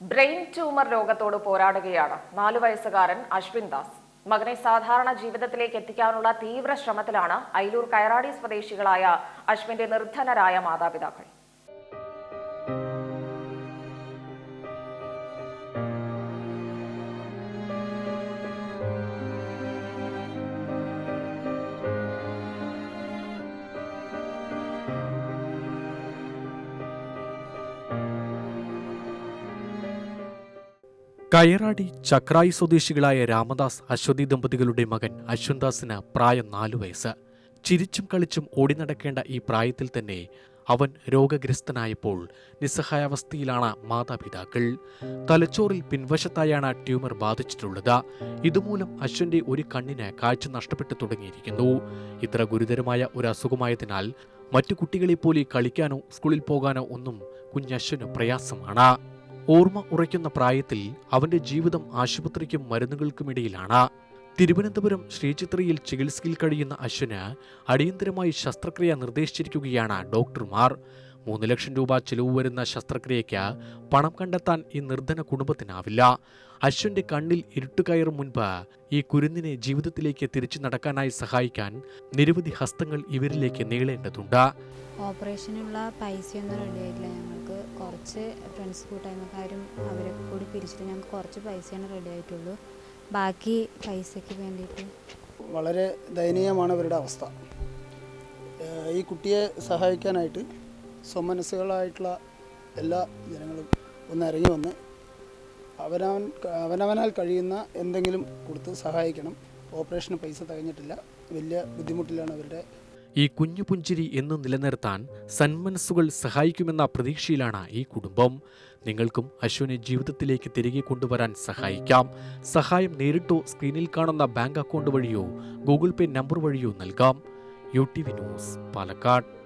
Brain tumour രോഗത്തോട് പോരാടുകയാണ്. നാലു വയസ്സുകാരൻ അശ്വിൻ ദാസ്. മകനെ സാധാരണ ജീവിതത്തിലേക്ക് എത്തിക്കാനുള്ള തീവ്ര ശ്രമത്തിലാണ് അയിലൂർ കയറാടി സ്വദേശികളായ അശ്വിന്റെ നിർധനരായ മാതാപിതാക്കൾ. കയറാടി ചക്രായി സ്വദേശികളായ രാമദാസ് അശ്വതി ദമ്പതികളുടെ മകൻ അശ്വന്ദാസിന് പ്രായം നാലു വയസ്സ്. ചിരിച്ചും കളിച്ചും ഓടി നടക്കേണ്ട ഈ പ്രായത്തിൽ തന്നെ അവൻ രോഗഗ്രസ്തനായപ്പോൾ നിസ്സഹായാവസ്ഥയിലാണ് മാതാപിതാക്കൾ. തലച്ചോറിൽ പിൻവശത്തായാണ് ട്യൂമർ ബാധിച്ചിട്ടുള്ളത്. ഇതുമൂലം അശ്വന്റെ ഒരു കണ്ണിന് കാഴ്ച നഷ്ടപ്പെട്ടു തുടങ്ങിയിരിക്കുന്നു. ഇത്ര ഗുരുതരമായ ഒരു അസുഖമായതിനാൽ മറ്റു കുട്ടികളെപ്പോലെ കളിക്കാനോ സ്കൂളിൽ പോകാനോ ഒന്നും കുഞ്ഞശ്വന് പ്രയാസമാണ്. ഓർമ്മ ഉറയ്ക്കുന്ന പ്രായത്തിൽ അവന്റെ ജീവിതം ആശുപത്രിക്കും മരുന്നുകൾക്കുമിടയിലാണ്. തിരുവനന്തപുരം ശ്രീചിത്രയിൽ ചികിത്സയിൽ കഴിയുന്ന അശ്വന് അടിയന്തരമായി ശസ്ത്രക്രിയ നിർദ്ദേശിച്ചിരിക്കുകയാണ് ഡോക്ടർമാർ. മൂന്ന് ലക്ഷം രൂപ ചിലവ് വരുന്ന ശസ്ത്രക്രിയയ്ക്ക് പണം കണ്ടെത്താൻ ഈ നിർധന കുടുംബത്തിനാവില്ല. അശ്വന്റെ കണ്ണിൽ ഇരുട്ടുകയറും മുൻപ് ഈ കുരുന്നിനെ ജീവിതത്തിലേക്ക് തിരിച്ചു നടക്കാനായി സഹായിക്കാൻ നിരവധി ഹസ്തങ്ങൾ ഇവരിലേക്ക് നീളേണ്ടതുണ്ട്. ഓപ്പറേഷനുള്ള പൈസയൊന്നും റെഡി ആയിട്ടില്ല ഞങ്ങൾക്ക് കുറച്ച് ഫ്രണ്ട്സ് കൂട്ടായ്മക്കാരും അവരെ കൂടി പിരിച്ചിട്ട് ഞങ്ങൾക്ക് കുറച്ച് പൈസയാണ് റെഡി ആയിട്ടുള്ളൂ ബാക്കി പൈസയ്ക്ക് വേണ്ടിയിട്ട്. വളരെ ദയനീയമാണ് അവരുടെ അവസ്ഥ. ഈ കുട്ടിയെ സഹായിക്കാനായിട്ട് സ്വമനസ്സുകളായിട്ടുള്ള എല്ലാ ജനങ്ങളും ഒന്ന് ഇറങ്ങി വന്ന് അവനവൻ അവനവനാൽ കഴിയുന്ന എന്തെങ്കിലും കൊടുത്ത് സഹായിക്കണം. ഓപ്പറേഷന് പൈസ തികഞ്ഞിട്ടില്ല. വലിയ ബുദ്ധിമുട്ടിലാണ് അവരുടെ ഈ കുഞ്ഞു പുഞ്ചിരി എന്ന് നിലനിർത്താൻ സന്മനസ്സുകൾ സഹായിക്കുമെന്ന പ്രതീക്ഷയിലാണ് ഈ കുടുംബം. നിങ്ങൾക്കും അശ്വിനെ ജീവിതത്തിലേക്ക് തിരികെ കൊണ്ടുവരാൻ സഹായിക്കാം. സഹായം നേരിട്ടോ സ്ക്രീനിൽ കാണുന്ന ബാങ്ക് അക്കൗണ്ട് വഴിയോ ഗൂഗിൾ പേ നമ്പർ വഴിയോ നൽകാം. U T V news Palakkad.